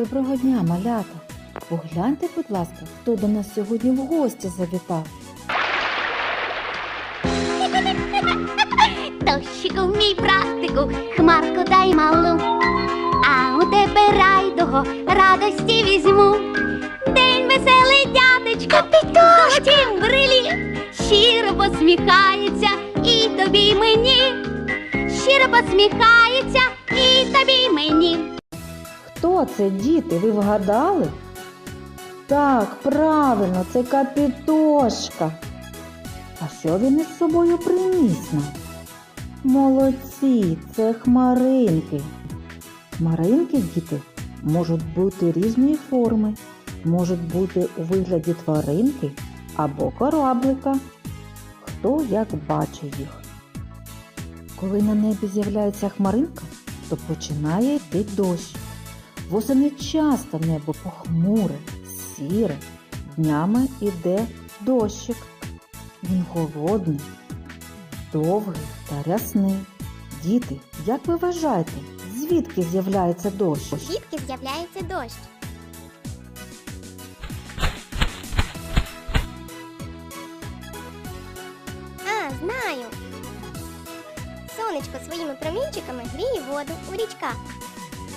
Доброго дня, малята! Погляньте, будь ласка, хто до нас сьогодні в гості завітав. Дощику, мій братику, хмарку дай малу, а у тебе райдого радості візьму. День веселий дядечко, в брилі, щиро посміхається і тобі мені, щиро посміхається і тобі й мені. Хто це, діти? Ви вгадали? Так, правильно, це капітошка. А що він із собою приніс нам? Молодці, це хмаринки. Хмаринки, діти, можуть бути різної форми, можуть бути у вигляді тваринки або кораблика. Хто як бачить їх. Коли на небі з'являється хмаринка, то починає йти дощ. Восени часто небо похмуре, сіре, днями іде дощик. Він холодний, довгий та рясний. Діти, як ви вважаєте, звідки з'являється дощ? Звідки з'являється дощ? А, знаю. Сонечко своїми промінчиками гріє воду у річках,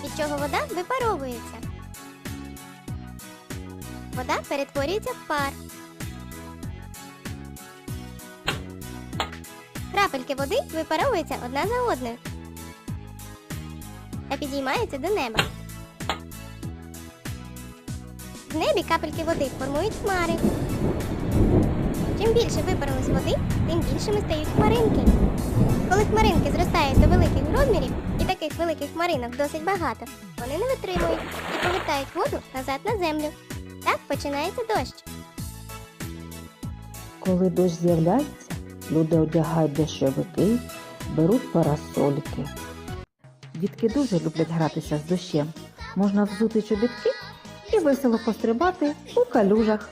від чого вода випаровується. Вода перетворюється в пар. Крапельки води випаровуються одна за одною та підіймаються до неба. В небі капельки води формують хмари. Чим більше випарилось води, тим більшими стають хмаринки. Коли хмаринки зростають до великих розмірів, таких великих хмаринок досить багато, вони не витримують і повертають воду назад на землю. Так починається дощ. Коли дощ з'являється, люди одягають дощовики, беруть парасольки. Дітки дуже люблять гратися з дощем. Можна взути чобітки і весело пострибати у калюжах.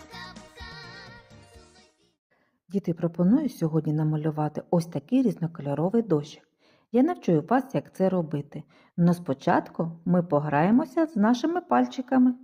Діти, пропоную сьогодні намалювати ось такий різнокольоровий дощик. Я навчую вас, як це робити. Но спочатку ми пограємося з нашими пальчиками.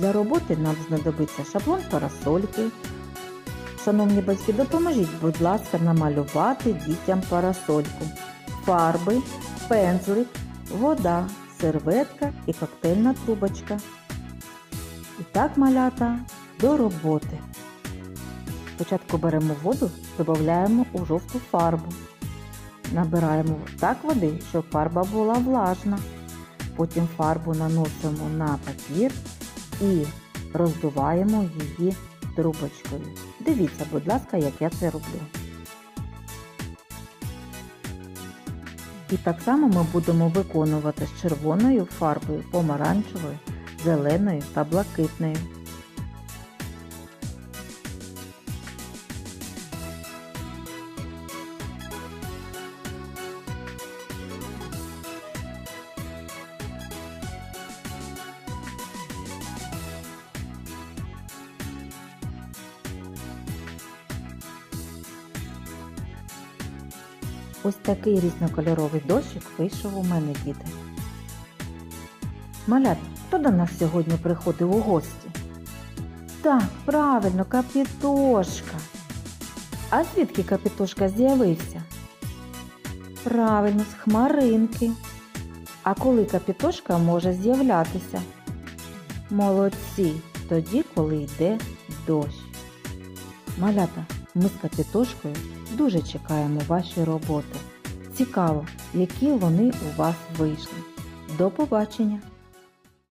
Для роботи нам знадобиться шаблон парасольки. Шановні батьки, допоможіть, будь ласка, намалювати дітям парасольку, фарби, пензлик, вода, серветка і коктейльна трубочка. І так, малята, до роботи. Спочатку беремо воду, додаємо у жовту фарбу. Набираємо так води, щоб фарба була влажна. Потім фарбу наносимо на папір і роздуваємо її трубочкою. Дивіться, будь ласка, як я це роблю. І так само ми будемо виконувати з червоною фарбою, помаранчевою, зеленою та блакитною. Ось такий різнокольоровий дощик вийшов у мене, діти. Малята, хто до нас сьогодні приходив у гості? Так, правильно, капітошка. А звідки капітошка з'явився? Правильно, з хмаринки. А коли капітошка може з'являтися? Молодці, тоді, коли йде дощ. Малята, ми з капітошкою дуже чекаємо ваші роботи. Цікаво, які вони у вас вийшли. До побачення!